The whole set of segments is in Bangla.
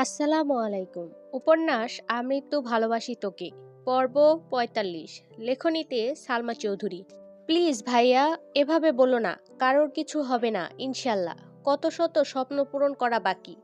আসসালামু আলাইকুম। উপন্যাস আমৃত্যু ভালোবাসি তোকে, পর্ব পঁয়তাল্লিশ। লেখনীতে সালমা চৌধুরী। প্লিজ ভাইয়া, এভাবে বলো না, কারোর কিছু হবে না, ইনশাল্লাহ। কত শত স্বপ্ন পূরণ করা বাকি।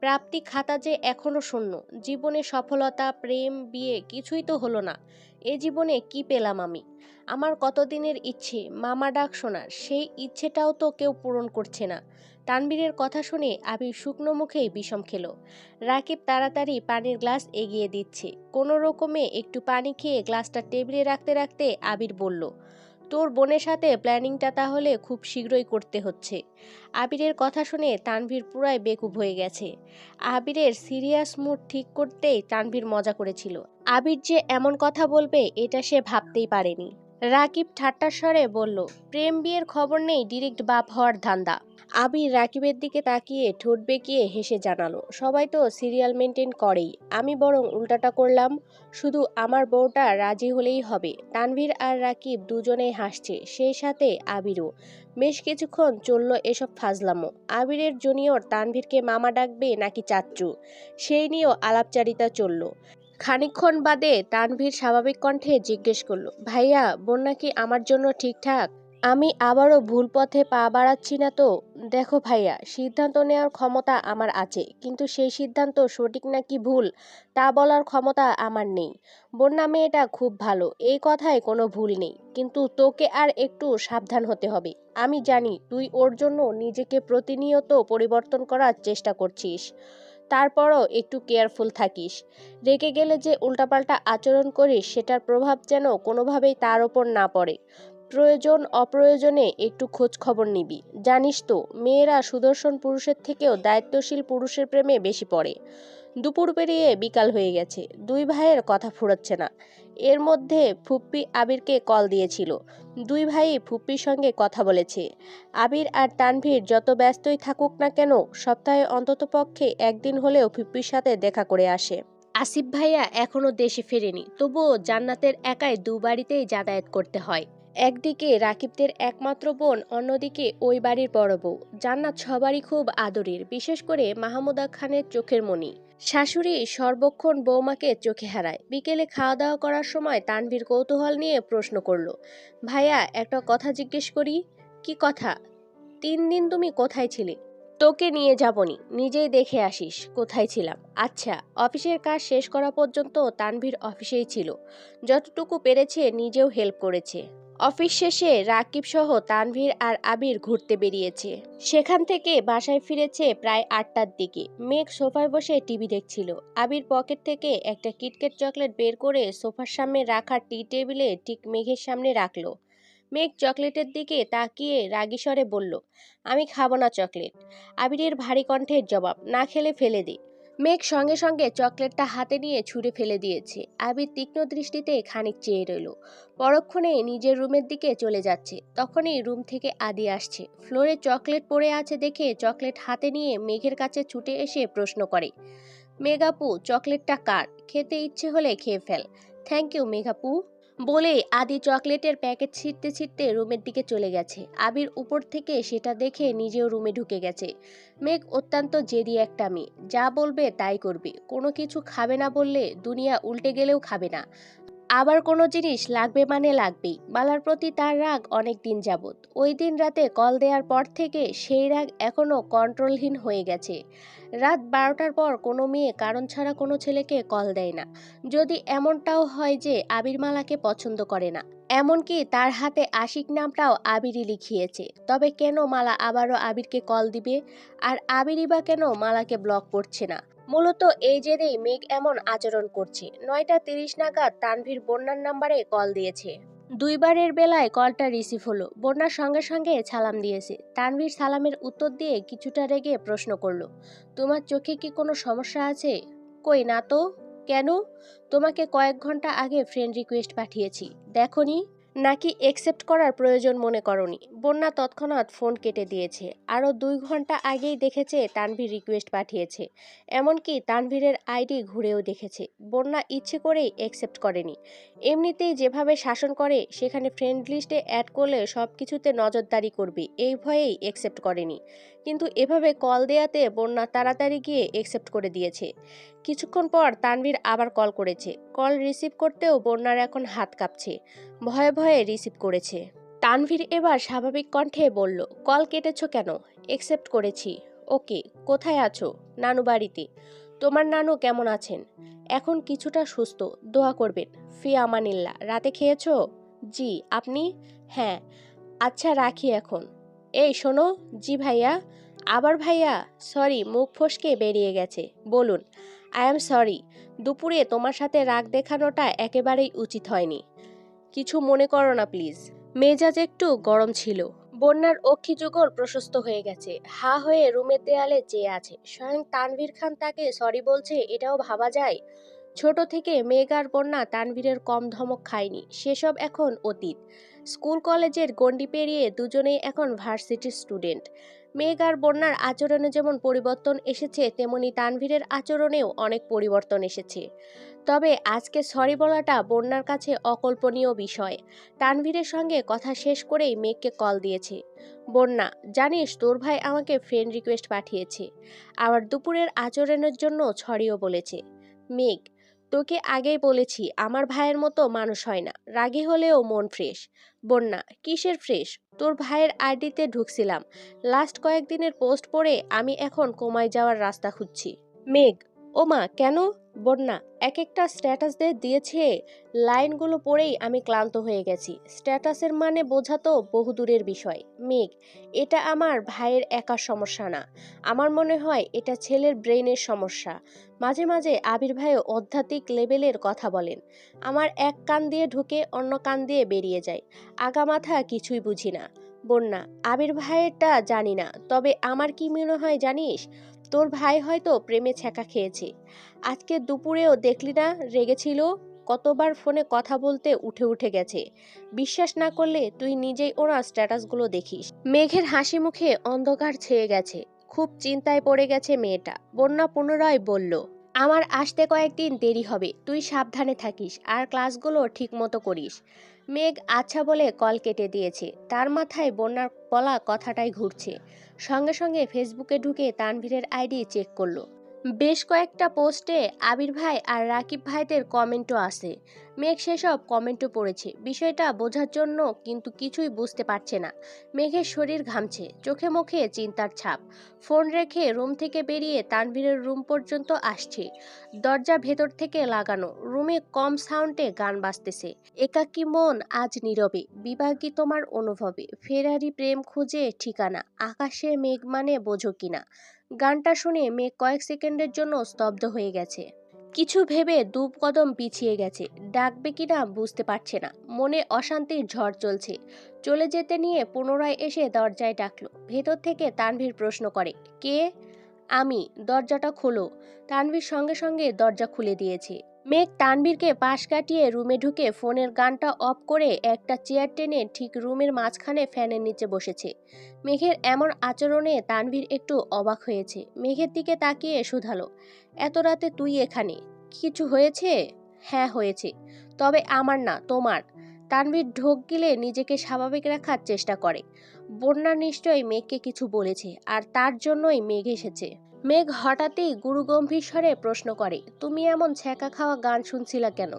প্রাপ্তি খাতা যে এখনও শূন্য, জীবনে সফলতা, প্রেম, বিয়ে কিছুই তো হলো না। এ জীবনে কি পেলাম আমি? আমার কতদিনের ইচ্ছে, মামা ডাক শোনার, সেই ইচ্ছেটাও তো কেউ পূরণ করছে না। তানবীরের কথা শুনে আবির শুকনো মুখেই বিষম খেলো। রাকিব তাড়াতাড়ি পানির গ্লাস এগিয়ে দিচ্ছে। কোনো রকমে একটু পানি খেয়ে গ্লাসটা টেবিলে রাখতে রাখতে আবির বলল, তোর বোনের সাথে প্ল্যানিংটা তাহলে খুব শীঘ্রই করতে হচ্ছে। আবিরের কথা শুনে তানভীর পুরাই বেকুব হয়ে গেছে। আবিরের সিরিয়াস মুড ঠিক করতেই তানভীর মজা করেছিল। আবির যে এমন কথা বলবে, এটা সে ভাবতেই পারেনি। রাকিব ঠাট্টার স্বরে বলল, প্রেম বিয়ের খবর নেই ডিরেক্ট বাপ হওয়ার ধান্দা। আবির রাকিবের দিকে তাকিয়ে ঠোঁট বেঁকিয়ে হেসে জানালো, সবাই তো সিরিয়াল মেনটেন করেই, আমি বরং উল্টাটা করলাম, শুধু আমার বউটা রাজি হলেই হবে। তানভীর আর রাকিব দুজনেই হাসছে, সেই সাথে আবিরও। বেশ কিছুক্ষণ চলল এসব ফাজলামো, আবিরের জুনিয়র তানভীরকে মামা ডাকবে নাকি চাচ্চু? সেই নিয়েও আলাপচারিতা চলল। খানিকক্ষণ বাদে তানভীর স্বাভাবিক কণ্ঠে জিজ্ঞেস করল, ভাইয়া, বন্যা কি আমার জন্য ঠিকঠাক? আমি আবারও ভুল পথে পা বাড়াচ্ছি না তো? দেখো ভাইয়া, সিদ্ধান্ত নেওয়ার ক্ষমতা আমার আছে, কিন্তু সেই সিদ্ধান্ত সঠিক নাকি ভুল, তা বলার ক্ষমতা আমার নেই। বন্যা মেয়েটা খুব ভালো, এই কথায় কোনো ভুল নেই, কিন্তু তোকে আর একটু সাবধান হতে হবে। আমি জানি তুই ওর জন্য নিজেকে প্রতিনিয়ত পরিবর্তন করার চেষ্টা করছিস। তারপরও একটু কেয়ারফুল থাকিস। রেগে গেলে যে উল্টাপাল্টা আচরণ করিস, সেটার প্রভাব যেন কোনোভাবেই তার ওপর না পড়ে। প্রয়োজন অপ্রয়োজনে একটু খোঁজ খবর নিবি। জানিস তো, মেয়েরা সুদর্শন পুরুষের থেকেও দায়িত্বশীল পুরুষের প্রেমে বেশি পড়ে। দুপুর পেরিয়ে বিকাল হয়ে গেছে। দুই ভাইয়ের কথা ফুরাচ্ছে না। এর মধ্যে ফুপ্পি আবিরকে কল দিয়েছিল। দুই ভাই ফুপ্পির সঙ্গে কথা বলেছে। আবির আর তানভীর যত ব্যস্তই থাকুক না কেন, সপ্তাহে অন্তত পক্ষে একদিন হলেও ফুপ্পির সাথে দেখা করে আসে। আসিফ ভাইয়া এখনও দেশে ফেরেনি, তবুও জান্নাতের একাই দু বাড়িতেই যাতায়াত করতে হয়। একদিকে রাকিবদের একমাত্র বোন, অন্যদিকে ওই বাড়ির বড় বউ। জান্নাত সবারই খুব আদরের, বিশেষ করে মাহমুদা খানের চোখের মণি। শাশুড়ি সর্বক্ষণ বৌমাকে চোখে হারায়। বিকেলে খাওয়া দাওয়া করার সময় তানভীর কৌতূহল নিয়ে প্রশ্ন করল, ভাইয়া, একটা কথা জিজ্ঞেস করি? কি কথা? তিন দিন তুমি কোথায় ছিলে? তোকে নিয়ে যাবনি, নিজেই দেখে আসিস, কোথায় ছিলাম। আচ্ছা অফিসের কাজ শেষ করা পর্যন্ত তানভীর অফিসেই ছিল। যতটুকু পেরেছে নিজেও হেল্প করেছে। অফিস শেষে রাকিব সহ তানভীর আর আবির ঘুরতে বেরিয়েছে। সেখান থেকে বাসায় ফিরেছে প্রায় আটটার দিকে। মেঘ সোফায় বসে টিভি দেখছিল। আবির পকেট থেকে একটা কিটকেট চকলেট বের করে সোফার সামনে রাখা টি টেবিলে ঠিক মেঘের সামনে রাখল। মেঘ চকলেটের দিকে তাকিয়ে রাগী স্বরে বলল, আমি খাব না চকলেট। আবিরের ভারী কণ্ঠের জবাব, না খেলে ফেলে দে। মেঘ সঙ্গে সঙ্গে চকলেটটা হাতে নিয়ে ছুঁড়ে ফেলে দিয়েছে। আবির তীক্ষ্ণ দৃষ্টিতে খানিক চেয়ে রইল। পরক্ষণে নিজের রুমের দিকে চলে যাচ্ছে। তখনই রুম থেকে আদি আসছে। ফ্লোরে চকলেট পড়ে আছে দেখে চকলেট হাতে নিয়ে মেঘের কাছে ছুটে এসে প্রশ্ন করে মেঘাপু চকলেটটা কার? খেতে ইচ্ছে হলে খেয়ে ফেল। থ্যাংক ইউ মেঘাপু বলে আদি চকলেটের প্যাকেট ছিটতে ছিটতে রুমের দিকে চলে গেছে। আবির উপর থেকে সেটা দেখে নিজেও রুমে ঢুকে গেছে। মেঘ অত্যন্ত জেদি একটা মেয়ে। যা বলবে তাই করবে। কোনো কিছু খাবে না বললে দুনিয়া উল্টে গেলেও খাবে না। আবার কোনো জিনিস লাগবে মানে লাগবেই। মালার প্রতি তার রাগ অনেক দিন যাবৎ। ওই দিন রাতে কল দেওয়ার পর থেকে সেই রাগ এখনও কন্ট্রোলহীন হয়ে গেছে। রাত বারোটার পর কোনো মেয়ে কারণ ছাড়া কোনো ছেলেকে কল দেয় না। যদি এমনটাও হয় যে আবির মালাকে পছন্দ করে না। এমনকি তার হাতে আশিক নামটাও আবিরই লিখিয়েছে। তবে কেন মালা আবারও আবিরকে কল দিবে? আর আবিরই বা কেন মালাকে ব্লক করছে না? মূলত এই জেরেই মেঘ এমন আচরণ করছে। নয়টা তিরিশ নাগাদ তানভীর বন্যার নাম্বারে কল দিয়েছে। দুইবারের বেলায় কলটা রিসিভ হলো। বন্যার সঙ্গে সঙ্গে সালাম দিয়েছে। তানভীর সালামের উত্তর দিয়ে কিছুটা রেগে প্রশ্ন করল, তোমার চোখে কি কোনো সমস্যা আছে? কই না তো। কেন? তোমাকে কয়েক ঘণ্টা আগে ফ্রেন্ড রিকোয়েস্ট পাঠিয়েছি। দেখনি? নাকি একসেপ্ট করার প্রয়োজন মনে করনি। বন্যা তৎক্ষণাৎ ফোন কেটে দিয়েছে। আরও দুই ঘণ্টা আগেই দেখেছে তানভীর রিকোয়েস্ট পাঠিয়েছে। এমনকি তানভীরের আইডি ঘুরেও দেখেছে। বন্যা ইচ্ছে করেই একসেপ্ট করেনি। এমনিতেই যেভাবে শাসন করে, সেখানে ফ্রেন্ড লিস্টে অ্যাড করলে সব কিছুতে নজরদারি করবে। এই ভয়েই একসেপ্ট করেনি। কিন্তু এভাবে কল দেয়াতে বন্যা তাড়াতাড়ি গিয়ে একসেপ্ট করে দিয়েছে। কিছুক্ষণ পর তানভীর আবার কল করেছে। কল রিসিভ করতেও বন্যার এখন হাত কাঁপছে। ভয়ে ভয়ে রিসিভ করেছে। তানভীর এবার স্বাভাবিক কণ্ঠে বলল, কল কেটেছো কেন? একসেপ্ট করেছি। ওকে, কোথায় আছো? নানু বাড়িতে। তোমার নানু কেমন আছেন? এখন কিছুটা সুস্থ, দোয়া করবেন। ফি আমানিল্লা, রাতে খেয়েছো? জি, আপনি? হ্যাঁ। আচ্ছা রাখি এখন। এই শোনো, জি ভাইয়া। আবার ভাইয়া, সরি, মুখ ফসকে বেরিয়ে গেছে। বলুন আই এম সরি দুপুরে তোমার সাথে রাগ দেখানোটা একেবারেই উচিত হয়নি। কিছু মনে করো না প্লিজ মেজাজ একটু গরম ছিল। বন্যার অক্ষি যুগল প্রশস্ত হয়ে গেছে। হা হয়ে রুমের দেয়ালে চেয়ে আছে। স্বয়ং তানভীর খান তাকে সরি বলছে, এটাও ভাবা যায়? ছোট থেকে মেঘ আর বন্যা তানভীরের কম ধমক খায়নি। সেসব এখন অতীত। স্কুল কলেজের গণ্ডি পেরিয়ে দুজনেই এখন ভার্সিটির স্টুডেন্ট। মেঘ আর বন্যার আচরণে যেমন পরিবর্তন এসেছে, তেমনি তানভীরের আচরণেও অনেক পরিবর্তন এসেছে। তবে আজকে সরি বলাটা বন্যার কাছে অকল্পনীয় বিষয়। তানভীরের সঙ্গে কথা শেষ করেই মেঘকে কল দিয়েছে। বন্যা, জানিস তোর ভাই আমাকে ফ্রেন্ড রিকোয়েস্ট পাঠিয়েছে। আবার দুপুরের আচরণের জন্য ছড়িও বলেছে। মেঘ, তোকে আগেই বলেছি, আমার ভাইয়ের মতো মানুষ হয় না। রাগী হলেও মন ফ্রেশ বন্যা, কিসের ফ্রেশ তোর ভাইয়ের আইডিতে ঢুকছিলাম। লাস্ট কয়েকদিনের পোস্ট পড়ে আমি এখন কমায় যাওয়ার রাস্তা খুঁজছি। মেঘ ও মা কেন? বন্যা এক একটা স্ট্যাটাস দিয়ে দিয়েছে। লাইনগুলো পড়েই আমি ক্লান্ত হয়ে গেছি। স্ট্যাটাসের মানে বোঝা তো বহুদূরের বিষয়। মেঘ, এটা আমার ভাইয়ের একার সমস্যা না। আমার মনে হয় এটা ছেলের ব্রেনের সমস্যা। মাঝে মাঝে আবির ভাইও আধ্যাত্মিক লেভেলের কথা বলেন। আমার এক কান দিয়ে ঢুকে অন্য কান দিয়ে বেরিয়ে যায়। আগামাথা কিছুই বুঝি না। বন্যা, আবির ভাইয়েরটা জানি না। তবে আমার কি মনে হয় জানিস? তোর ভাই হয়তো প্রেমে ছ্যাঁকা খেয়েছে। আজকে দুপুরেও দেখলি না, রেগেছিল? কতবার ফোনে কথা বলতে উঠে উঠে গেছে। বিশ্বাস না করলে তুই নিজেই ওনার স্ট্যাটাসগুলো দেখিস। মেঘের হাসি মুখে অন্ধকার ছেয়ে গেছে। খুব চিন্তায় পড়ে গেছে মেয়েটা। বন্যা পুনরায় বলল আমার আসতে কয়েকদিন দেরি হবে, তুই সাবধানে থাকিস, আর ক্লাসগুলো ঠিক মতো করিস। মেঘ আচ্ছা বলে কল কেটে দিয়েছে, তার মাথায় বন্যার বলা কথাটাই ঘুরছে। সঙ্গে সঙ্গে ফেসবুকে ঢুকে তানভীরের আইডি চেক করল। বেশ কয়েকটা পোস্টে আবির ভাই আর রাকিব ভাইদের কমেন্টও আছে। মেঘ সেসব কমেন্টও পড়েছে। বিষয়টা বোঝার জন্য কিন্তু কিছুই বুঝতে পারছে না। মেঘের শরীর ঘামছে, চোখে মুখে চিন্তার ছাপ। ফোন রেখে রুম থেকে বেরিয়ে তানভীরের রুম পর্যন্ত আসছে। দরজা ভেতর থেকে লাগানো, রুমে কম সাউন্ডে গান বাজতেছে। একাকী মন আজ নীরবে, বিভাগী তোমার অনুভবে, ফেরারি প্রেম খুঁজে ঠিকানা, আকাশে মেঘ মানে বোঝো কিনা। গানটা শুনে মেয়ে কয়েক সেকেন্ডের জন্য স্তব্ধ হয়ে গেছে। কিছু ভেবে দু কদম পিছিয়ে গেছে। ডাকবে কিনা বুঝতে পারছে না। মনে অশান্তির ঝড় চলছে। চলে যেতে নিয়ে পুনরায় এসে দরজায় ডাকলো। ভেতর থেকে তানভীর প্রশ্ন করে, কে? আমি, দরজাটা খোলো। তানভীর সঙ্গে সঙ্গে দরজা খুলে দিয়েছে। মেঘ তানবীরকে পাশ কাটিয়ে রুমে ঢুকে ফোনের গানটা অফ করে একটা চেয়ার টেনে ঠিক রুমের মাঝখানে ফ্যানের নিচে বসেছে। মেঘের এমন আচরণে তানভীর একটু অবাক হয়েছে। মেঘের দিকে তাকিয়ে শুধালো, এত রাতে তুই এখানে? কিছু হয়েছে? হ্যাঁ হয়েছে। তবে আমার না, তোমার। তানভীর ঢোক গিলে নিজেকে স্বাভাবিক রাখার চেষ্টা করে। বন্যা নিশ্চয়ই মেঘকে কিছু বলেছে, আর তার জন্যই মেঘ এসেছে। মেঘ হঠাৎই গুরুগম্ভীর স্বরে প্রশ্ন করে, তুমি এমন ছ্যাঁকা খাওয়া গান শুনছিলা কেন?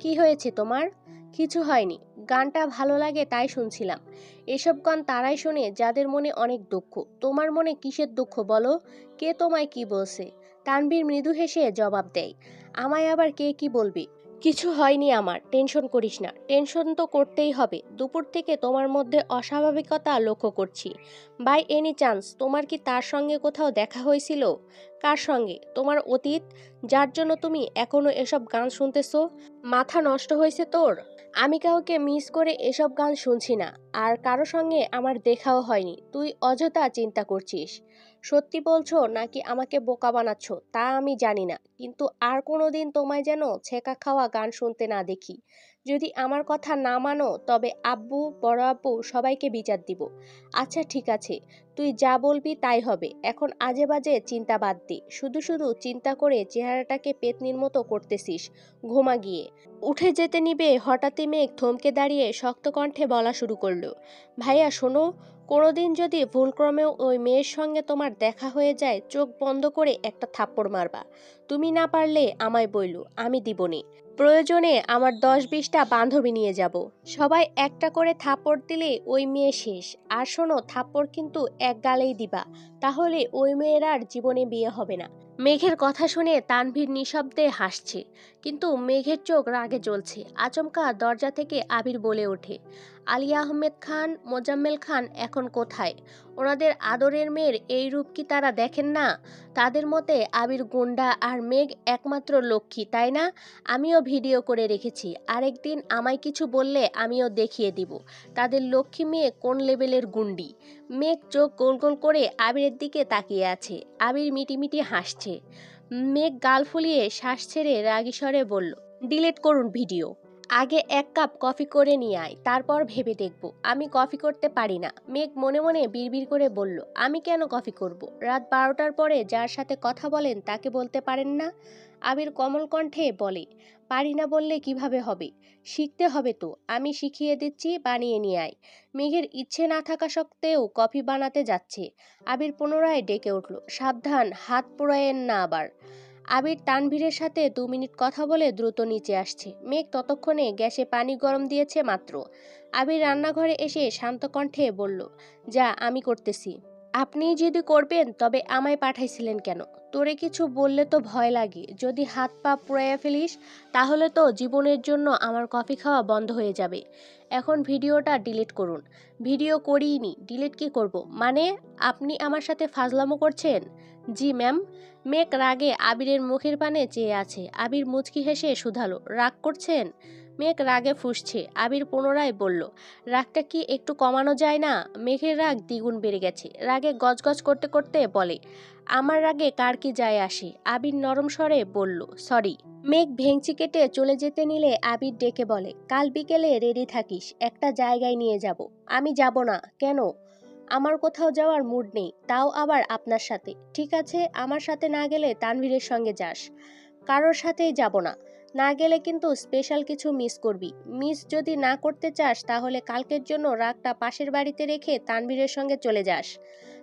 কি হয়েছে তোমার? কিছু হয়নি, গানটা ভালো লাগে তাই শুনছিলাম। এসব গান তারাই শোনে যাদের মনে অনেক দুঃখ। তোমার মনে কিসের দুঃখ বলো? কে তোমায় কি বলছে? তানবীর মৃদু হেসে জবাব দেয়, আমায় আবার কে কি বলবে? কিছু হয়নি আমার, টেনশন করিস না। টেনশন তো করতেই হবে। দুপুর থেকে তোমার মধ্যে অস্বাভাবিকতা লক্ষ্য করছি। বাই এনি চান্স, তোমার কি তার সঙ্গে কোথাও দেখা হয়েছিল? কার সঙ্গে? তোমার অতীত? যার জন্য তুমি এখনও এসব গান শুনতেছো? মাথা নষ্ট হয়েছে তোর? আমি কাউকে মিস করে এসব গান শুনছি না। আর কারও সঙ্গে আমার দেখাও হয়নি। তুই অযথা চিন্তা করছিস। সত্যি বলছো নাকি আমাকে বোকা বানাচ্ছ? তা আমি জানি না। কিন্তু আর কোনো দিন তোমায় যেন ছেঁকা খাওয়া গান শুনতে না দেখি। যদি আমার কথা না মানো, তবে আব্বু, বড় আব্বু সবাইকে বিচার দিব। আচ্ছা ঠিক আছে। তুই যা বলবি তাই হবে। এখন আজে বাজে চিন্তা বাদ দি। শুধু শুধু চিন্তা করে চেহারাটাকে পেতনির মতো করতেছিস। ঘুমা গিয়ে। উঠে যেতে নিবে হঠাৎই মেঘ থমকে দাঁড়িয়ে শক্ত কণ্ঠে বলা শুরু করল। ভাইয়া, শোনো। কোনোদিন যদি ভুলক্রমেও ওই মেয়ের সঙ্গে তোমার দেখা হয়ে যায়, চোখ বন্ধ করে একটা থাপ্পড় মারবা। তুমি না পারলে আমায় বইলু, আমি দিবনি। প্রয়োজনে আমার দশ বিশটা বান্ধবী নিয়ে যাব। সবাই একটা করে থাপ্পড় দিলে ওই মেয়ে শেষ। আর শোনো, থাপ্পড় কিন্তু এক গালেই দিবা। তাহলে ওই মেয়ের আর জীবনে বিয়ে হবে না। মেঘের কথা শুনে তানভীর নিঃশব্দে হাসছে। কিন্তু মেঘের চোখ রাগে জ্বলছে। আচমকা দরজা থেকে আবির বলে ওঠে। আলিয়া আহমেদ খান, মোজাম্মেল খান এখন কোথায়? ওনাদের আদরের মেয়ের এই রূপ কি তারা দেখেন না? তাদের মতে আবির গুন্ডা আর মেঘ একমাত্র লক্ষ্মী, তাই না? আমিও ভিডিও করে রেখেছি। আরেকদিন আমায় কিছু বললে আমিও দেখিয়ে দিব। তাদের লক্ষ্মী মেয়ে কোন লেভেলের গুন্ডি? মেঘ চোখ গোল গোল করে আবিরের দিকে তাকিয়ে আছে। আবির মিটিমিটি হাসছে। মেঘ গাল ফুলিয়ে শ্বাস ছেড়ে রাগী স্বরে বলল, ডিলিট করুন ভিডিও। আগে এক কাপ কফি করে নিয়ে আয়, তারপর ভেবে দেখব। আমি কফি করতে পারি না। মেঘ মনে মনে বিড়বিড় করে বলল, আমি কেন কফি করব? রাত বারোটার পরে যার সাথে কথা বলেন তাকে বলতে পারেন না? আবির কমল কণ্ঠে বলে, পারি না বললে কীভাবে হবে? শিখতে হবে তো। আমি শিখিয়ে দিচ্ছি, বানিয়ে নিয়ে আয়। মেঘের ইচ্ছে না থাকা সত্ত্বেও কফি বানাতে যাচ্ছে। আবির পুনরায় ডেকে উঠল, সাবধান, হাত পোড়ায়েন না আবার। আবির তানভীরের সাথে দু মিনিট কথা বলে দ্রুত নিচে আসছে। মেঘ ততক্ষণে গ্যাসে পানি গরম দিয়েছে মাত্র। আবির রান্নাঘরে এসে শান্ত কণ্ঠে বলল, যা, আমি করতেছি। আপনি যদি করবেন, তবে আমায় পাঠাইছিলেন কেন? তোরে কিছু বললে তো ভয় লাগে। যদি হাত পা পুড়াইয়া ফেলিস, তাহলে তো জীবনের জন্য আমার কফি খাওয়া বন্ধ হয়ে যাবে। এখন ভিডিওটা ডিলিট করুন। ভিডিও করিনি ডিলিট কি করব? মানে আপনি আমার সাথে ফাজলামো করছেন? জি, ম্যাম। মেঘ রাগে আবিরের মুখের পানে চেয়ে আছে। আবির মুচকি হেসে শুধালো, রাগ করছেন? মেঘ রাগে ফুসছে। আবির পুনরায় বলল, রাগটা কি একটু কমানো যায় না? মেঘের রাগ দ্বিগুণ বেড়ে গেছে। রাগে গজগজ করতে করতে বলে, আমার রাগে কার কি যায় আসে? আবির নরম স্বরে বলল, সরি। মেঘ ভেংচি কেটে চলে যেতে নিলে আবির ডেকে বলে, কাল বিকেলে রেডি থাকিস, একটা জায়গায় নিয়ে যাব। আমি যাব না। কেন? আমার কোথাও যাওয়ার মুড নেই, তাও আবার আপনার সাথে। ঠিক আছে, আমার সাথে না গেলে তানভীরের সঙ্গে যাস। কারোর সাথেই যাব না। না গেলে কিন্তু স্পেশাল কিছু মিস করবি। মিস যদি না করতে চাস, তাহলে কালকের জন্য রাগটা পাশের বাড়িতে রেখে তানভীরের সঙ্গে চলে যাস।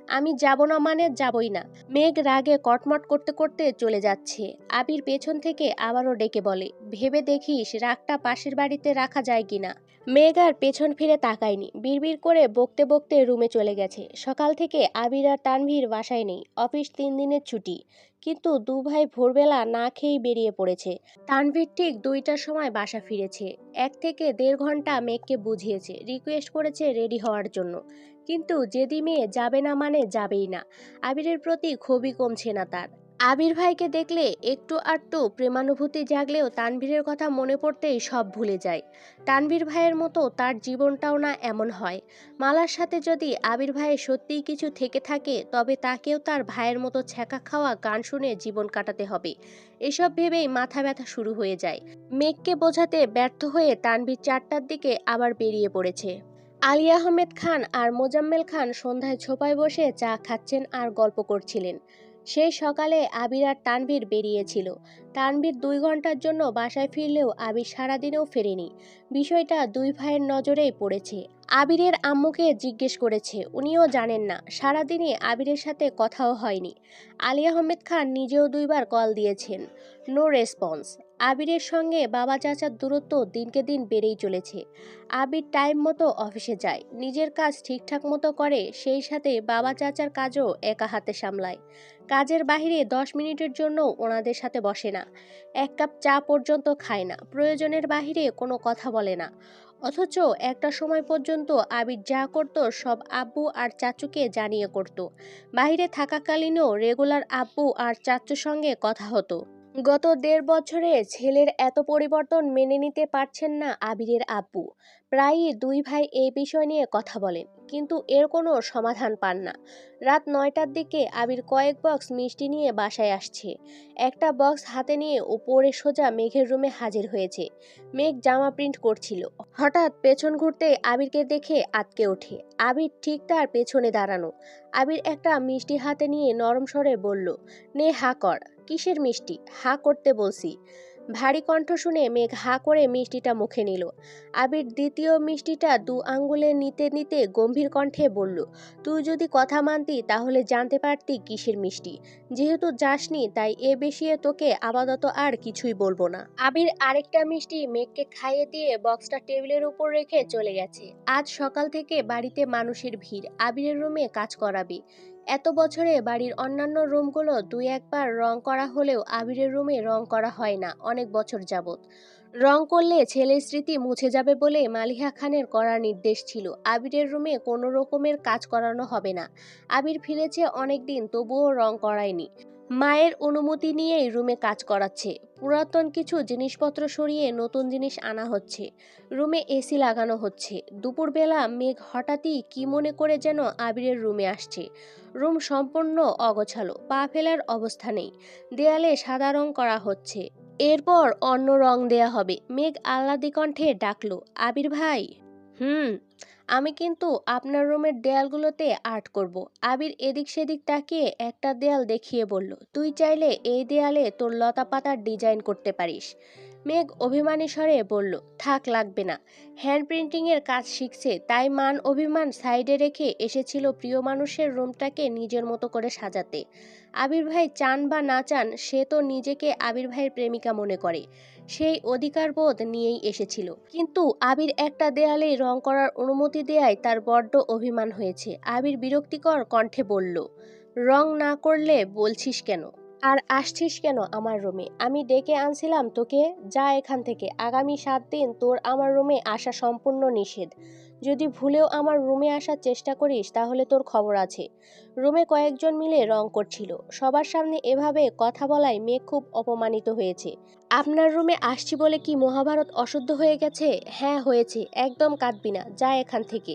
আমি যাব না মানে যাবই না। মেঘ রাগে কটমট করতে করতে চলে যাচ্ছে। আবির পেছন থেকে আবারও ডেকে বলে, ভেবে দেখিস রাগটা পাশের বাড়িতে রাখা যায় কিনা মেঘ আর পেছন ফিরে তাকায়নি। বিড়বিড় করে বকতে বকতে রুমে চলে গেছে। সকাল থেকে আবির আর তানভীর বাসায় নেই। অফিস তিন দিনের ছুটি। কিন্তু দু ভাই ভোরবেলা না খেয়েই বেরিয়ে পড়েছে। তানভীর ঠিক দুইটার সময় বাসা ফিরেছে। এক থেকে দেড় ঘণ্টা মেঘকে বুঝিয়েছে। রিকোয়েস্ট করেছে রেডি হওয়ার জন্য। কিন্তু যেদি মেয়ে যাবে না মানে যাবেই না। আবিরের প্রতি ক্ষোভই কমছে না তার। আবির ভাইকে দেখলে একটু আটটু প্রেমানুভূতি জাগলেও তানভীরের কথা মনে পড়তেই সব ভুলে যায়। তানভীর ভাইয়ের মতো তার জীবনটাও না এমন হয়। মালার সাথে যদি আবির ভাইয়ের সত্যিই কিছু থেকে থাকে, তবে তাকেও তার ভাইয়ের মতো ছ্যাঁকা খাওয়া গান শুনে জীবন কাটাতে হবে। এসব ভেবেই মাথা ব্যথা শুরু হয়ে যায়। মেঘকে বোঝাতে ব্যর্থ হয়ে তানভীর চারটার দিকে আবার বেরিয়ে পড়েছে। আলী আহমেদ খান আর মোজাম্মেল খান সন্ধ্যায় ছোপায় বসে চা খাচ্ছেন আর গল্প করছিলেন। সেই সকালে আবির আর তানভীর বেরিয়েছিল। তানভীর দুই ঘণ্টার জন্য বাসায় ফিরলেও আবির সারাদিনেও ফেরেনি। বিষয়টা দুই ভাইয়ের নজরেই পড়েছে। আবিরের আম্মুকে জিজ্ঞেস করেছে, উনিও জানেন না সারাদিনে আবিরের সাথে কথাও হয়নি। আলী আহমেদ খান নিজেও দুইবার কল দিয়েছেন। No response. আবিরের সঙ্গে বাবা চাচার দূরত্ব দিনকে দিন বেড়েই চলেছে। আবির টাইম মতো অফিসে যায়, নিজের কাজ ঠিকঠাক মতো করে, সেই সাথে বাবা চাচার কাজও একা হাতে সামলায়। কাজের বাহিরে দশ মিনিটের জন্য ওনাদের সাথে বসে না। এক কাপ চা পর্যন্ত খায় না, প্রয়োজনের বাহিরে কোনো কথা বলে না। অথচ একটা সময় পর্যন্ত আবির যা করত সব আব্বু আর চাচুকে জানিয়ে করত। বাইরে থাকাকালীনও রেগুলার আব্বু আর চাচুর সঙ্গে কথা হতো। গত দেড় বছরে ছেলের এত পরিবর্তন মেনে নিতে পারছেন না আবিরের আব্বু। প্রায়ই দুই ভাই এই বিষয় নিয়ে কথা বলেন, কিন্তু এর কোনো সমাধান পান না। রাত নয়টার দিকে আবির কয়েক বক্স মিষ্টি নিয়ে বাসায় আসছে। একটা বক্স হাতে নিয়ে উপরে সোজা মেঘের রুমে হাজির হয়েছে। মেঘ জামা প্রিন্ট করছিল। হঠাৎ পেছন ঘুরতে আবিরকে দেখে আটকে ওঠে। আবির ঠিক তার পেছনে দাঁড়ানো। আবির একটা মিষ্টি হাতে নিয়ে নরম স্বরে বলল, নে, হা, কর। কিসের মিষ্টি? হা করতে বলছি। ভারী কণ্ঠ শুনে মেঘ হা করে মিষ্টিটা মুখে নিল। আবির দ্বিতীয় মিষ্টিটা দু আঙ্গুলে নিতে নিতে গম্ভীর কণ্ঠে বলল, তুই যদি কথা মানতি তাহলে জানতে পারতি কিসের মিষ্টি। যেহেতু যাসনি, তাই এ বেশিয়ে তোকে আপাতত আর কিছুই বলব না। আবির আরেকটা মিষ্টি মেঘকে খাইয়ে দিয়ে বক্সটা টেবিলের উপর রেখে চলে গেছে। আজ সকাল থেকে বাড়িতে মানুষের ভিড়। আবিরের রুমে কাজ করাবে। এত বছরে বাড়ির অন্যান্য রুমগুলো দুই একবার রং করা হলেও আবিরের রুমে রং করা হয় না, অনেক বছর যাবত রং করলে ছেলের স্মৃতি মুছে যাবে বলে মালিহা খানের করা নির্দেশ ছিল। আবিরের রুমে কোনো রকমের কাজ করানো হবে না। আবির ফিরেছে অনেক দিন, তবুও রং করায়নি। মায়ের অনুমতি নিয়েই রুমে কাজ করাচ্ছে। পুরাতন কিছু জিনিসপত্র সরিয়ে নতুন জিনিস আনা হচ্ছে। রুমে এসি লাগানো হচ্ছে। দুপুরবেলা মেঘ হঠাৎই কি মনে করে যেন আবিরের রুমে আসছে। রুম সম্পূর্ণ অগোছালো, পা ফেলার অবস্থা নেই। দেয়ালে সাদা রং করা হচ্ছে। এরপর অন্য রং দেয়া হবে। মেঘ আহ্লাদি কণ্ঠে ডাকলো, আবির ভাই! হুম। আমি কিন্তু আপনার রুমের দেয়ালগুলোতে আর্ট করব। আবির এদিক সেদিক তাকিয়ে একটা দেয়াল দেখিয়ে বলল, তুই চাইলে এই দেয়ালে তোর লতা পাতার ডিজাইন করতে পারিস। মেঘ অভিমানী স্বরে বলল, থাক, লাগবে না। হ্যান্ড প্রিন্টিংয়ের কাজ শিখছে, তাই মান অভিমান সাইডে রেখে এসেছিল প্রিয় মানুষের রুমটাকে নিজের মতো করে সাজাতে। আবির ভাই চান বা না চান, সে তো নিজেকে আবির ভাইয়ের প্রেমিকা মনে করে। সেই অধিকারবোধ নিয়েই এসেছিল। কিন্তু আবির একটা দেয়ালে রং করার অনুমতি দেয়ায় তার বড্ড অভিমান হয়েছে। আবির বিরক্তিকর কণ্ঠে বলল, রং না করলে বলছিস কেন? আর আসছিস কেন আমার রুমে? আমি ডেকে আনছিলাম তোকে, যা এখান থেকে। আগামী সাত দিন তোর আমার রুমে আসা সম্পূর্ণ নিষেধ। যদি ভুলেও আমার রুমে আসার চেষ্টা করিস, তাহলে তোর খবর আছে। রুমে কয়েকজন মিলে রং করছিল। সবার সামনে এভাবে কথা বলায় মেয়ে খুব অপমানিত হয়েছে। আপনার রুমে আসছি বলে কি মহাভারত অশুদ্ধ হয়ে গেছে? হ্যাঁ হয়েছে। একদম কাঁদবি না। যা এখান থেকে।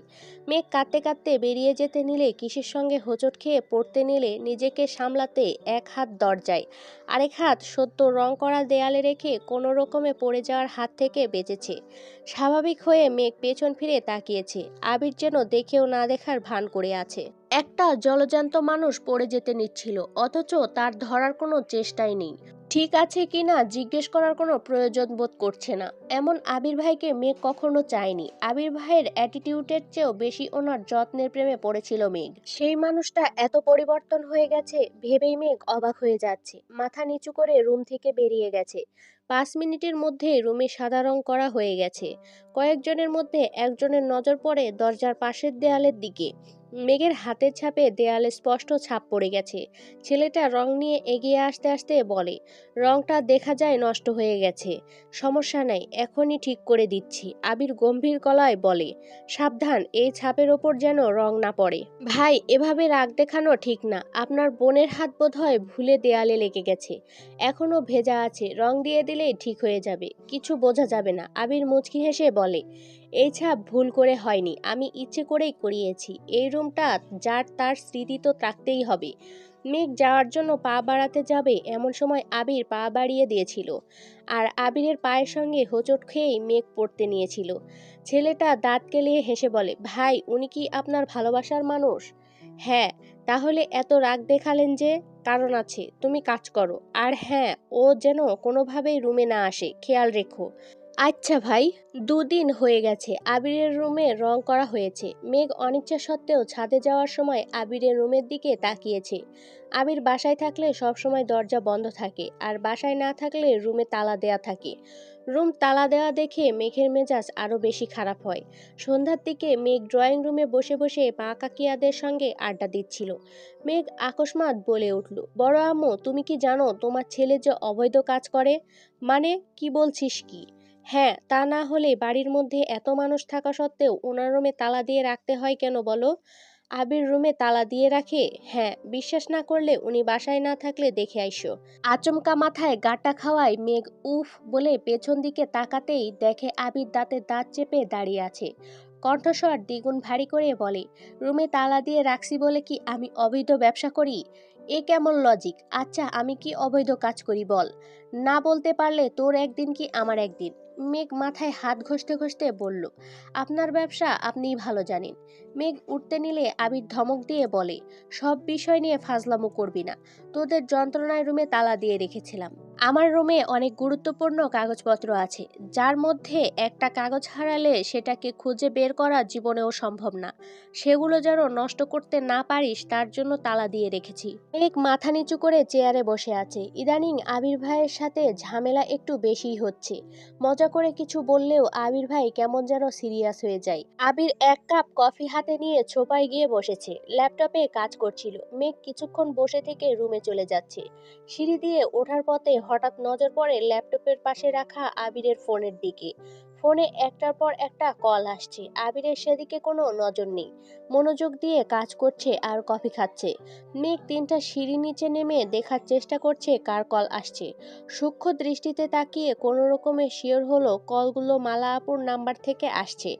মেঘ কাঁদতে কাঁদতে বেরিয়ে যেতে নিলে কিসের সঙ্গে হোঁচট খেয়ে পড়তে নিলে নিজেকে সামলাতে এক হাত দরজায়। আরেক হাত সদ্য রং করা দেয়ালে রেখে কোনো রকমে পড়ে যাওয়ার হাত থেকে বেঁচেছে। স্বাভাবিক হয়ে মেঘ পেছন ফিরে তাকিয়েছে। আবির যেন দেখেও না দেখার ভান করে আছে। একটা জলজান্ত মানুষ পড়ে যেতে নিচ্ছিল, অথচ তার ধরার কোনো চেষ্টাই নেই। ঠিক আছে কি না জিজ্ঞেস করার কোনো প্রয়োজন বোধ করছে না। এমন আবির ভাইকে মেঘ কখনো চায়নি। আবির ভাইয়ের অ্যাটিটিউডের চেয়েও বেশি ওনার যত্নের প্রেমে পড়েছিল মেঘ। সেই মানুষটা এত পরিবর্তন হয়ে গেছে, ভেবেই মেঘ অবাক হয়ে যাচ্ছে। মাথা নিচু করে রুম থেকে বেরিয়ে গেছে। পাঁচ মিনিটের মধ্যে রুমে সাদা রং করা হয়ে গেছে। কয়েকজনের মধ্যে একজনের নজর পড়ে দরজার পাশের দেয়ালের দিকে। মেঘের হাতের ছাপে দেয়ালে স্পষ্ট ছাপ পড়ে গেছে। ছেলেটা রং নিয়ে এগিয়ে আসতে আসতে বলে, রংটা দেখা যায় নষ্ট হয়ে গেছে। সমস্যা নাই, এখনই ঠিক করে দিচ্ছি। আবির গম্ভীর গলায় বলে, সাবধান, এই ছাপের ওপর যেন রং না পড়ে। ভাই, এভাবে রাগ দেখানো ঠিক না। আপনার বোনের হাত বোধ হয় ভুলে দেয়ালে লেগে গেছে। এখনও ভেজা আছে, রং দিয়ে দিলেই ঠিক হয়ে যাবে। কিছু বোঝা যাবে না। আবির মুচকি হেসে বলে এই ছাপ ভুল করে হয়নি, আমি ইচ্ছে করেই করিয়েছি। এই রুমটা যার তার স্মৃতি তো থাকতেই হবে। মেঘ যাওয়ার জন্য পা বাড়াতে যাবে এমন সময় আবির পা বাড়িয়ে দিয়েছিল আর আবিরের পায়ের সঙ্গে হোঁচট খেয়েই মেঘ পড়তে নিয়েছিল। ছেলেটা দাঁত কেলিয়ে হেসে বলে, ভাই, উনি কি আপনার ভালোবাসার মানুষ? হ্যাঁ তাহলে এত রাগ দেখালেন যে কারণ আছে, তুমি কাজ করো। আর হ্যাঁ ও যেন কোনোভাবেই রুমে না আসে, খেয়াল রেখো। আচ্ছা ভাই, দুদিন হয়ে গেছে। আবিরের রুমে রং করা হয়েছে। মেঘ অনিচ্ছা সত্ত্বেও ছাদে যাওয়ার সময় আবিরের রুমের দিকে তাকিয়েছে। আবির বাসায় থাকলে সব সময় দরজা বন্ধ থাকে আর বাসায় না থাকলে রুমে তালা দেয়া থাকে। রুম তালা দেওয়া দেখে মেঘের মেজাজ আরও বেশি খারাপ হয়। সন্ধ্যার দিকে মেঘ ড্রয়িং রুমে বসে বসে মা কাকিয়াদের সঙ্গে আড্ডা দিচ্ছিল। মেঘ আকস্মাত বলে উঠল, বড় আম্মু, তুমি কি জানো তোমার ছেলে যে অবৈধ কাজ করে? মানে কি বলছিস কি? হ্যাঁ তা না হলে বাড়ির মধ্যে এত মানুষ থাকা সত্ত্বেও ওনার রুমে তালা দিয়ে রাখতে হয় কেন বলো? আবির রুমে তালা দিয়ে রাখে? হ্যাঁ বিশ্বাস না করলে উনি বাসায় না থাকলে দেখে আইসো। আচমকা মাথায় গাটা খাওয়ায় মেঘ উফ বলে পেছন দিকে তাকাতেই দেখে আবির দাঁতে দাঁত চেপে দাঁড়িয়ে আছে। কণ্ঠস্বর দ্বিগুণ ভারী করে বলে, রুমে তালা দিয়ে রাখছি বলে কি আমি অবৈধ ব্যবসা করি? এ কেমন লজিক আচ্ছা আমি কি অবৈধ কাজ করি বল? না বলতে পারলে তোর একদিন কি আমার একদিন? মেঘ মাথায় হাত ঘষতে ঘষতে বলল, আপনার ব্যবসা আপনিই ভালো জানেন। মেঘ উঠতে নিলে আবির ধমক দিয়ে বলে, সব বিষয় নিয়ে ফাজলামো করবি না। তোদের যন্ত্রণায় রুমে তালা দিয়ে রেখেছিলাম। আমার রুমে অনেক গুরুত্বপূর্ণ কাগজপত্র আছে। যার মধ্যে একটা কাগজ হারালে সেটাকে খুঁজে বের করা জীবনেও সম্ভব না। সেগুলো যেন নষ্ট করতে না পারিস, তার জন্য তালা দিয়ে রেখেছি। মেঘ মাথা নিচু করে চেয়ারে বসে আছে। ইদানিং আবির ভাইয়ের সাথে ঝামেলা একটু বেশিই হচ্ছে। মজা করে কিছু বললেও আবির ভাই কেমন যেন সিরিয়াস হয়ে যায়। আবির এক কাপ কফি হাতে নিয়ে ছোপায় গিয়ে বসেছে। ল্যাপটপে কাজ করছিল। মেঘ কিছুক্ষণ বসে থেকে রুমে চলে যাচ্ছে। সিঁড়ি দিয়ে ওঠার পথে হঠাৎ নজর পড়ে ল্যাপটপের পাশে রাখা আবিরের ফোনের দিকে। ফোনে একটার পর একটা কল আসছে। আবিরের সেদিকে কোনো নজর নেই। মনোযোগ দিয়ে কাজ করছে আর কফি খাচ্ছে। মেঘ তিনটা সিঁড়ি নিচে নেমে দেখার চেষ্টা করছে কার কল আসছে। সূক্ষ্ম দৃষ্টিতে তাকিয়ে কোনো রকমে শিওর হলো কলগুলো মালা আপুর নাম্বার থেকে আসছে।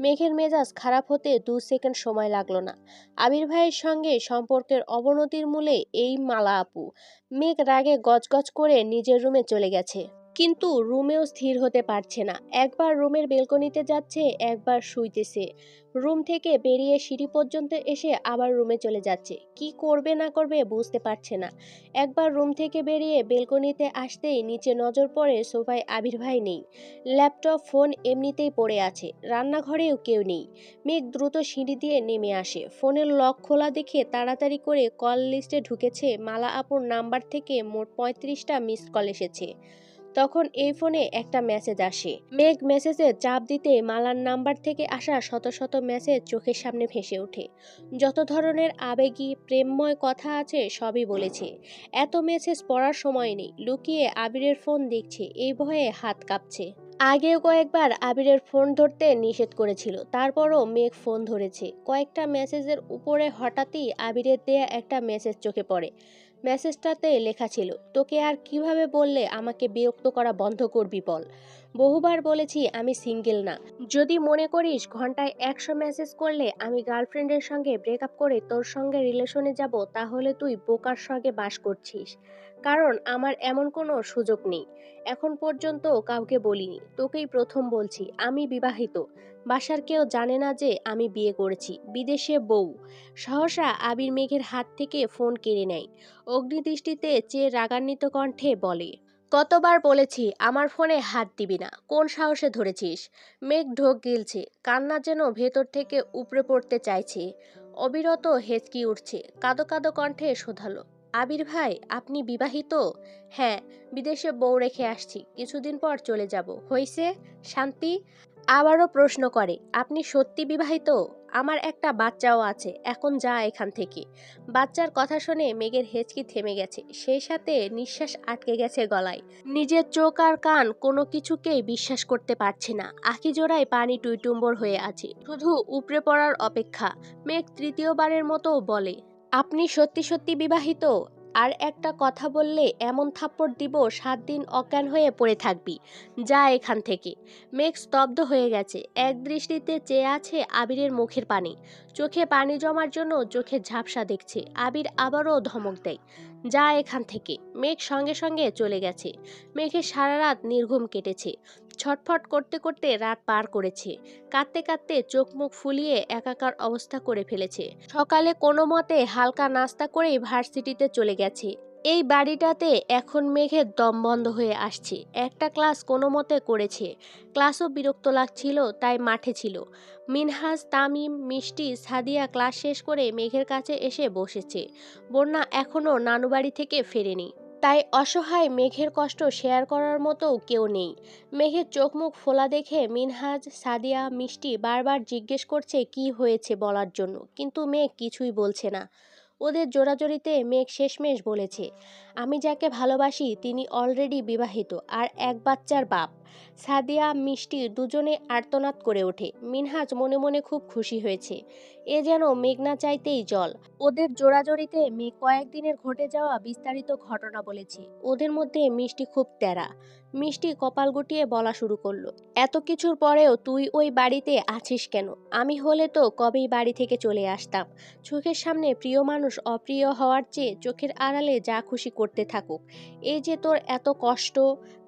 মেঘের মেজাজ খারাপ হতে দু সেকেন্ড সময় লাগল না। আবির ভাইয়ের সঙ্গে সম্পর্কের অবনতির মূলে এই মালা আপু। মেঘ রাগে গজগজ করে নিজের রুমে চলে গেছে। কিন্তু রুমেও স্থির হতে পারছে না। একবার রুমের বেলকনিতে যাচ্ছে, একবার শুইতেছে। রুম থেকে বেরিয়ে সিঁড়ি পর্যন্ত এসে আবার রুমে চলে যাচ্ছে। কি করবে না করবে বুঝতে পারছে না। একবার রুম থেকে বেরিয়ে বেলকনিতে আসতেই নিচে নজর পড়ে সোফায় আবির ভাই নেই। ল্যাপটপ, ফোন এমনিতেই পড়ে আছে। রান্নাঘরেও কেউ নেই। মেঘ দ্রুত সিঁড়ি দিয়ে নেমে আসে। ফোনের লক খোলা দেখে তাড়াতাড়ি করে কল লিস্টে ঢুকেছে মালা আপুর নাম্বার থেকে মোট পঁয়ত্রিশটা মিস কল এসেছে। তখন এই ফোনে একটা মেসেজ আসে। মেঘ মেসেজে চাপ দিতে মালার নাম্বার থেকে আসা শত শত মেসেজ চোখের সামনে ভেসে ওঠে। যত ধরনের আবেগী, প্রেমময় কথা আছে সবই বলেছে। এত মেসেজ পড়ার সময় নেই। লুকিয়ে আবিরের ফোন দেখছে। এই ভয়ে হাত কাঁপছে। আগেও কয়েকবার আবিরের ফোন ধরতে নিষেধ করেছিল। তারপরও মেঘ ফোন ধরেছে। কয়েকটা মেসেজের উপরে হঠাৎই আবিরের দেয়া একটা মেসেজ চোখে পড়ে। মেসেজটাতে লেখা ছিল, তোকে আর কীভাবে বললে আমাকে বিরক্ত করা বন্ধ করবি বল? বহুবার বলেছি, আমি সিঙ্গেল না। যদি মনে করিস ঘন্টায় একশো মেসেজ করলে আমি গার্লফ্রেন্ডের সঙ্গে ব্রেকআপ করে তোর সঙ্গে রিলেশনে যাব, তাহলে তুই বোকার সঙ্গে বাস করছিস। কারণ আমার এমন কোনো সুযোগ নেই। এখন পর্যন্ত কাউকে বলিনি। তোকেই প্রথম বলছি, আমি বিবাহিত। বাসার কেউ জানে না যে আমি বিয়ে করেছি, বিদেশে বউ। সহসা আবির মেঘের হাত থেকে ফোন কেড়ে নেয়। অগ্নিদৃষ্টিতে চেয়ে রাগান্বিত কণ্ঠে বলে, কতবার বলেছি, আমার ফোনে হাত দিবি না, কোন সাহসে ধরেছিস? মেঘ ঢোক গিলছে, কান্না যেন ভেতর থেকে উপড়ে পড়তে চাইছে। অবিরত হেঁচকি উঠছে, কাদো কাদো কণ্ঠে শোধালো, আবির ভাই, আপনি বিবাহিত? হ্যাঁ বিদেশে বউ রেখে আসছি, কিছুদিন পর চলে যাব, হইছে? শান্তি? আবারও প্রশ্ন করে, আপনি সত্যি বিবাহিত? আমার একটা বাচ্চাও আছে, এখন যা এখান থেকে। বাচ্চার কথা শুনে মেঘের হেঁচকি থেমে গেছে, সেই সাথে নিঃশ্বাস আটকে গেছে গলায়। নিজের চোখ আর কান কোনো কিছুকেই বিশ্বাস করতে পারছে না, আখি জোড়ায় পানি টুইটুম্বর হয়ে আছে, শুধু উপড়ে পড়ার অপেক্ষা। মেঘ তৃতীয়বারের মতো বলে, আপনি সত্যি সত্যি বিবাহিত? আর একটা কথা বললে এমন থাপ্পড় দিব, সাত দিন অজ্ঞান হয়ে পড়ে থাকবি। যা এখান থেকে। মেঘ স্তব্ধ হয়ে গেছে। এক দৃষ্টিতে চেয়ে আছে আবিরের মুখের পানি। চোখে পানি জমার জন্য চোখের ঝাপসা দেখছে। আবির আবারও ধমক দেয়। যা এখান থেকে। মেঘ সঙ্গে সঙ্গে চলে গেছে। মেঘে সারা রাত নির্ঘুম কেটেছে। ছটফট করতে করতে রাত পার করেছে। কাঁদতে কাঁদতে চোখ মুখ ফুলিয়ে একাকার অবস্থা করে ফেলেছে। সকালে কোনো মতে হালকা নাস্তা করেই ভার্সিটিতে চলে গেছে। এই বাড়িটাতে এখন মেঘের দম বন্ধ হয়ে আসছে। একটা ক্লাস কোনো মতে করেছে। ক্লাসও বিরক্ত লাগছিল, তাই মাঠে ছিল। মিনহাজ, তামিম, মিষ্টি, সাদিয়া ক্লাস শেষ করে মেঘের কাছে এসে বসেছে। বন্যা এখনও নানুবাড়ি থেকে ফেরেনি। তাই অসহায় মেঘের কষ্ট শেয়ার করার মতো কেউ নেই। মেঘের চোখ মুখ ফোলা দেখে মিনহাজ, সাদিয়া, মিষ্টি বারবার জিজ্ঞেস করছে কি হয়েছে বলার জন্য। কিন্তু মেঘ কিছুই বলছে না। ওদের জোরাজোরিতে মেঘ শেষমেশ বলেছে। আমি যাকে ভালোবাসি তিনি অলরেডি বিবাহিত, আর এক বাচ্চার বাপ। সাদিয়া, মিষ্টি দুজনে আর্তনাদ করে ওঠে। মিনহাজ মনে মনে খুব খুশি হয়েছে। এ যেন মেঘনা চাইতেই জল। ওদের জোড়াজড়িতে মেঘ কয়েকদিনের ঘটে যাওয়া বিস্তারিত ঘটনা বলেছে। ওদের মধ্যে মিষ্টি খুব তেরা। মিষ্টি কপাল গুটিয়ে বলা শুরু করল, এত কিছুর পরেও তুই ওই বাড়িতে আছিস কেন? আমি হলে তো কবেই বাড়ি থেকে চলে আসতাম। চোখের সামনে প্রিয় মানুষ অপ্রিয় হওয়ার চেয়ে চোখের আড়ালে যা খুশি করতে থাকুক। এই যে তোর এত কষ্ট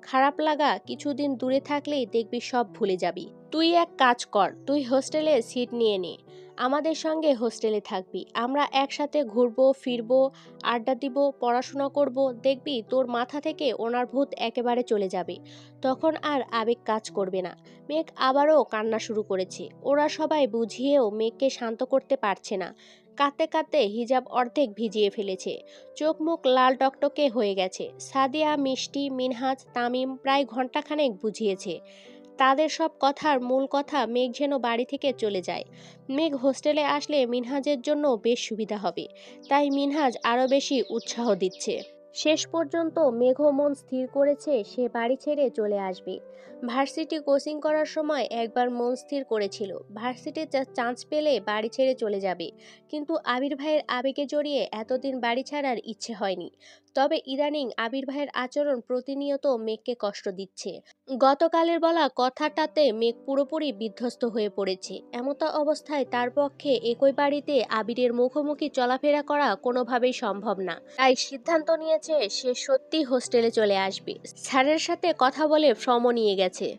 খারাপ লাগা কিছুদিন দূরে থাকলেই দেখবি সব ভুলে যাবি। তুই এক কাজ কর, তুই হোস্টেলে সিট নিয়ে নে। আমাদের সঙ্গে হোস্টেলে থাকবি। আমরা একসাথে ঘুরবো, ফিরবো, আড্ডা দিব, পড়াশোনা করব, দেখবি তোর মাথা থেকে ওনার ভূত একেবারে চলে যাবে। তখন আর আবেগ কাজ করবে না। মেঘ আবারও কান্না শুরু করেছে। ওরা সবাই বুঝিয়েও মেঘকে শান্ত করতে পারছে না। কাঁদতে কাঁদতে হিজাব অর্ধেক ভিজিয়ে ফেলেছে। চোখ মুখ লাল টকটকে হয়ে গেছে। সাদিয়া, মিষ্টি, মিনহাজ, তামিম প্রায় ঘন্টাখানেক বুঝিয়েছে। তাদের সব কথার মূল কথা মেঘ যেন বাড়ি থেকে চলে যায়। মেঘ হোস্টেলে আসলে মিনহাজের জন্য বেশ সুবিধা হবে। তাই মিনহাজ আরও বেশি উৎসাহ দিচ্ছে। শেষ পর্যন্ত মেঘ মন স্থির করেছে সে বাড়ি ছেড়ে চলে আসবে। ভার্সিটি কোচিং করার সময় একবার মন স্থির করেছিল। ভার্সিটিতে চান্স পেলে বাড়ি ছেড়ে চলে যাবে। কিন্তু আবির ভাইয়ের আবেগে জড়িয়ে এতদিন বাড়ি ছাড়ার ইচ্ছে হয়নি। তবে ইদানিং আবির আচরণ প্রতিনিয়ত মেঘকে কষ্ট দিচ্ছে। গতকালের বলা কথাটাতে মেঘ পুরোপুরি বিধ্বস্ত হয়ে পড়েছে। এমতো অবস্থায় তার পক্ষে একই বাড়িতে আবিরের মুখোমুখি চলাফেরা করা কোনোভাবেই সম্ভব না। তাই সিদ্ধান্ত নিয়েছে সে সত্যি হোস্টেলে চলে আসবে। স্যারের সাথে কথা বলে ফর্মও নিয়ে গেছে।